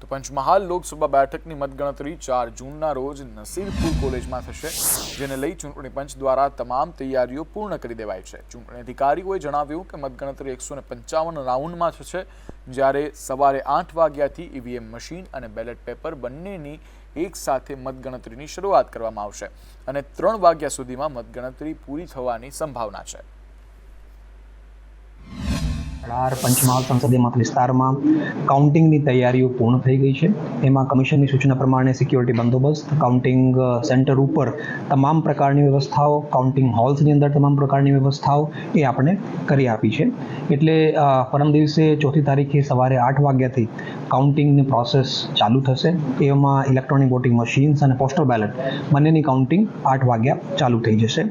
તો પંચમહાલ લોકસભા બેઠકની મતગણતરી ચાર જૂનના રોજ નસીરપુર કોલેજમાં થશે, જેને લઈ ચૂંટણી પંચ દ્વારા તમામ તૈયારીઓ પૂર્ણ કરી દેવાઈ છે. ચૂંટણી અધિકારીઓએ જણાવ્યું કે મતગણતરી એકસો ને પંચાવન રાઉન્ડમાં થશે, જ્યારે સવારે આઠ વાગ્યાથી ઈવીએમ મશીન અને બેલેટ પેપર બંનેની એક સાથે મતગણતરીની શરૂઆત કરવામાં આવશે અને ત્રણ વાગ્યા સુધીમાં મતગણતરી પૂરી થવાની સંભાવના છે. અઢાર પંચમહાલ સંસદીય મત વિસ્તારમાં કાઉન્ટિંગની તૈયારીઓ પૂર્ણ થઈ ગઈ છે. એમાં કમિશનની સૂચના પ્રમાણે સિક્યોરિટી બંદોબસ્ત, કાઉન્ટિંગ સેન્ટર ઉપર તમામ પ્રકારની વ્યવસ્થાઓ, કાઉન્ટિંગ હોલ્સની અંદર તમામ પ્રકારની વ્યવસ્થાઓ એ આપણે કરી આપી છે. એટલે પરમ દિવસે ચોથી તારીખે સવારે આઠ વાગ્યાથી કાઉન્ટિંગની પ્રોસેસ ચાલુ થશે. એમાં ઇલેક્ટ્રોનિક વોટિંગ મશીન્સ અને પોસ્ટલ બેલેટ બંનેની કાઉન્ટિંગ આઠ વાગ્યા ચાલુ થઈ જશે.